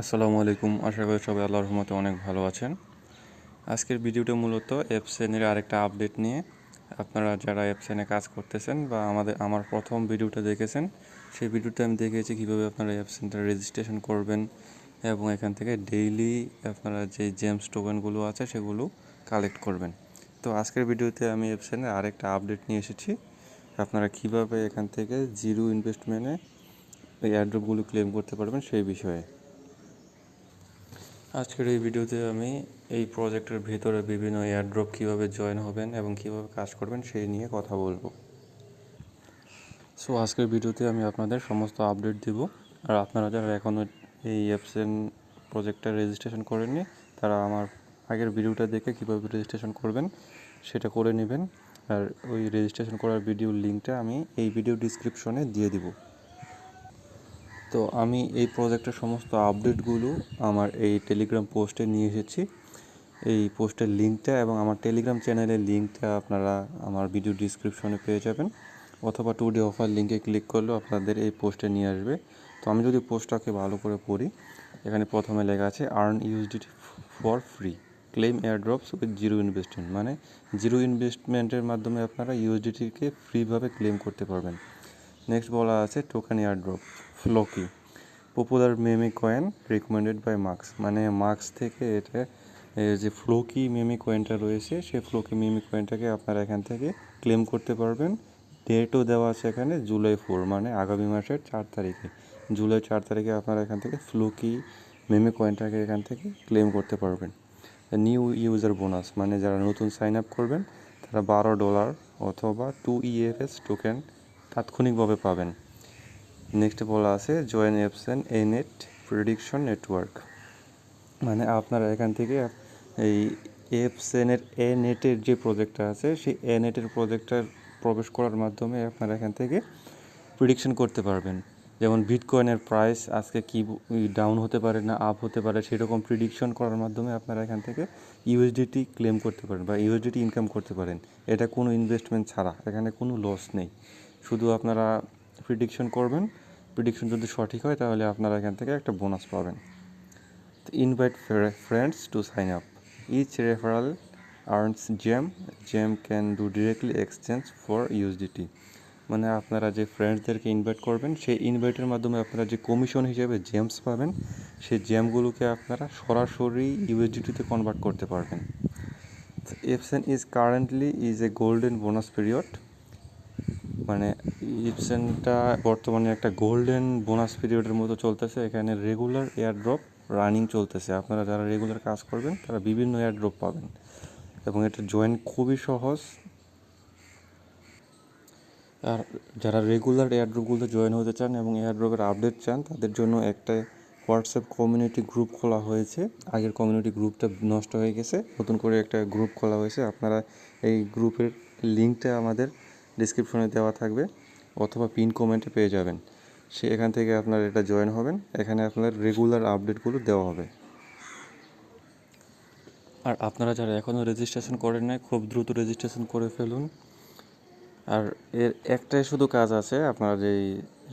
আসসালামু আলাইকুম। আশা করি সবাই আল্লাহর রহমতে অনেক ভালো আছেন। আজকের ভিডিওটা মূলত এপসেনের আরেকটা আপডেট নিয়ে। আপনারা যারা এপসেনে কাজ করতেছেন বা আমাদের, আমার প্রথম ভিডিওটা দেখেছেন, সেই ভিডিওটা আমি দেখিয়েছি কীভাবে আপনারা অ্যাপসেনটা রেজিস্ট্রেশন করবেন এবং এখান থেকে ডেইলি আপনারা যে জেমস টোকেনগুলো আছে সেগুলো কালেক্ট করবেন। তো আজকের ভিডিওতে আমি অ্যাপসেনের আরেকটা আপডেট নিয়ে এসেছি। আপনারা কীভাবে এখান থেকে জিরো ইনভেস্টমেন্টে এই অ্যাড্রপগুলো ক্লেম করতে পারবেন সেই বিষয়ে। আজকের এই ভিডিওতে আমি এই প্রজেক্টের ভেতরে বিভিন্ন এয়ারড্রপ কীভাবে জয়েন হবেন এবং কীভাবে কাজ করবেন সেই নিয়ে কথা বলব। সো আজকের ভিডিওতে আমি আপনাদের সমস্ত আপডেট দিব। আর আপনারা যারা এখনও এই অ্যাপসেন প্রজেক্টটা রেজিস্ট্রেশন করেননি, তারা আমার আগের ভিডিওটা দেখে কীভাবে রেজিস্ট্রেশন করবেন সেটা করে নেবেন। আর ওই রেজিস্ট্রেশন করার ভিডিওর লিঙ্কটা আমি এই ভিডিও ডিসক্রিপশনে দিয়ে দিব। তো আমি এই প্রজেক্টের সমস্ত আপডেটগুলো আমার এই টেলিগ্রাম পোস্টে নিয়ে এসেছি। এই পোস্টের লিঙ্কটা এবং আমার টেলিগ্রাম চ্যানেলের লিঙ্কটা আপনারা আমার ভিডিও ডিসক্রিপশনে পেয়ে যাবেন। অথবা টু ডে অফার লিঙ্কে ক্লিক করলেও আপনাদের এই পোস্টে নিয়ে আসবে। তো আমি যদি পোস্টটাকে ভালো করে পড়ি, এখানে প্রথমে লেখা আছে earn USDT for free claim airdrops with zero investment মানে জিরো ইনভেস্টমেন্টের মাধ্যমে আপনারা ইউএসডিটিকে ফ্রিভাবে ক্লেম করতে পারবেন। নেক্সট বলা আছে token airdrop Floki popular meme coin recommended by marks মানে মার্কস থেকে এটা যে ফ্লোকি মেমি কয়েনটা রয়েছে সেই ফ্লোকি মেমি কয়েনটাকে আপনারা এখান থেকে ক্লেম করতে পারবেন। ডেটও দেওয়া আছে এখানে জুলাই ফোর মানে আগামী মাসের চার তারিখে। জুলাই চার তারিখে আপনারা এখান থেকে ফ্লোকি মেমি কয়েনটাকে এখান থেকে ক্লেম করতে পারবেন। নিউ ইউজার বোনাস মানে যারা নতুন সাইন আপ করবেন, তারা বারো ডলার অথবা টু ইএফএস টোকেন তাৎক্ষণিকভাবে পাবেন। নেক্সট বলা আছে join Apsen a net prediction network মানে আপনারা এখান থেকে এই এফসেনের এ নেটের যে প্রজেক্টটা আছে, সেই এ নেটের প্রজেক্টটা প্রবেশ করার মাধ্যমে আপনারা এখান থেকে প্রিডিকশন করতে পারবেন। যেমন বিটকয়েনের প্রাইস আজকে কি ডাউন হতে পারে না আপ হতে পারে, সেরকম প্রিডিকশন করার মাধ্যমে আপনারা এখান থেকে ইউএসডিটি ক্লেম করতে পারেন বা ইউএসডিটি ইনকাম করতে পারেন। এটা কোনো ইনভেস্টমেন্ট ছাড়া, এখানে কোনো লস নেই। শুধু আপনারা প্রিডিকশন করবেন প্রিডিকশন যদি সঠিক হয়, তাহলে আপনারা এখান থেকে একটা বোনাস পাবেন। Invite friends to sign up each referral earns gem gem can do directly exchange for USDT মানে আপনারা যে ফ্রেন্ডসদেরকে ইনভাইট করবেন, সেই ইনভাইটের মাধ্যমে আপনারা যে কমিশন হিসেবে জেমস পাবেন, সেই জেমগুলোকে আপনারা সরাসরি ইউএসডিটিতে কনভার্ট করতে পারবেন। Efsen is currently is a golden bonus period মানে ইপসেনটা বর্তমানে একটা গোল্ডেন বোনাস পিরিয়ডের মতো চলতেছে। এখানে রেগুলার এয়ারড্রপ রানিং চলতেছে। আপনারা যারা রেগুলার কাজ করবেন, তারা বিভিন্ন এয়ারড্রপ পাবেন। এবং এটা জয়েন খুবই সহজ। আর যারা রেগুলার এয়ারড্রপগুলোতে জয়েন হতে চান এবং এয়ারড্রপের আপডেট চান, তাদের জন্য একটা হোয়াটসঅ্যাপ কমিউনিটি গ্রুপ খোলা হয়েছে। আগের কমিউনিটি গ্রুপটা নষ্ট হয়ে গেছে। নতুন করে একটা গ্রুপ খোলা হয়েছে। আপনারা এই গ্রুপের লিঙ্কটা আমাদের ডিসক্রিপশনে দেওয়া থাকবে, অথবা পিন কমেন্টে পেয়ে যাবেন। সে এখান থেকে আপনারা এটা জয়েন হবেন, এখানে আপনার রেগুলার আপডেটগুলো দেওয়া হবে। আর আপনারা যারা এখনও রেজিস্ট্রেশন করেন নাই, খুব দ্রুত রেজিস্ট্রেশন করে ফেলুন। আর এর একটাই শুধু কাজ আছে, আপনার যেই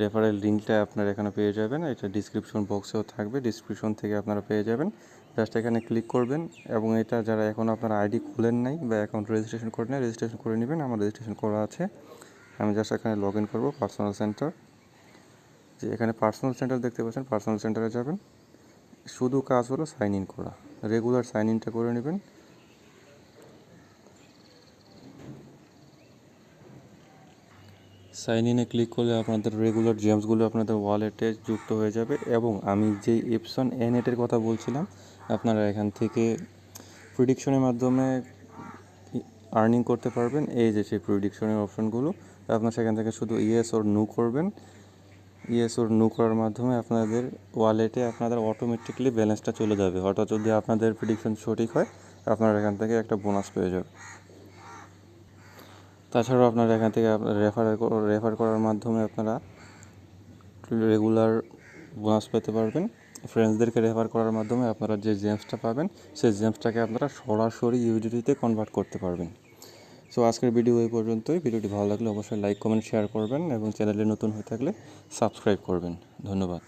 রেফারেল লিঙ্কটা আপনারা এখানে পেয়ে যাবেন, এটা ডিসক্রিপশন বক্সেও থাকবে ডিসক্রিপশন থেকে আপনারা পেয়ে যাবেন। জাস্ট এখানে ক্লিক করবেন এবং এটা যারা এখন আপনার আইডি খুলেন নাই বা অ্যাকাউন্ট রেজিস্ট্রেশন করেন নাই রেজিস্ট্রেশন করে নেবেন। আমার রেজিস্ট্রেশন করা আছে। আমি জাস্ট এখানে লগ ইন করব পার্সোনাল সেন্টার যে এখানে পার্সোনাল সেন্টার দেখতে পাচ্ছেন পার্সোনাল সেন্টারে যাবেন। শুধু কাজ হলো সাইন ইন করা। রেগুলার সাইন ইনটা করে নেবেন। সাইন ইনে ক্লিক করলে আপনাদের রেগুলার জেমসগুলো আপনাদের ওয়ালেটে যুক্ত হয়ে যাবে এবং আমি যে এপসন এনেটের কথা বলছিলাম, আপনারা এখান থেকে প্রিডিকশনের মাধ্যমে আর্নিং করতে পারবেন। এই যে সেই প্রিডিকশনের অপশনগুলো আপনার সেখান থেকে শুধু ইয়েস ওর নো করবেন। ইয়েস ওর নো করার মাধ্যমে আপনাদের ওয়ালেটে আপনাদের অটোমেটিকলি ব্যালেন্সটা চলে যাবে। হঠাৎ যদি আপনাদের প্রিডিকশন সঠিক হয়, আপনারা এখান থেকে একটা বোনাস পেয়ে যাবেন। তাছাড়াও আপনারা এখান থেকে রেফার রেফার করার মাধ্যমে আপনারা রেগুলার বোনাস পেতে পারবেন। ফ্রেন্ডসদেরকে রেফার করার মাধ্যমে আপনারা যে জেমসটা পাবেন, সেই জেমসটাকে আপনারা সরাসরি ইউডিটিতে কনভার্ট করতে পারবেন। সো আজকের ভিডিও এই পর্যন্তই। ভিডিওটি ভালো লাগলে অবশ্যই লাইক কমেন্ট শেয়ার করবেন এবং চ্যানেলে নতুন হয়ে থাকলে সাবস্ক্রাইব করবেন। ধন্যবাদ।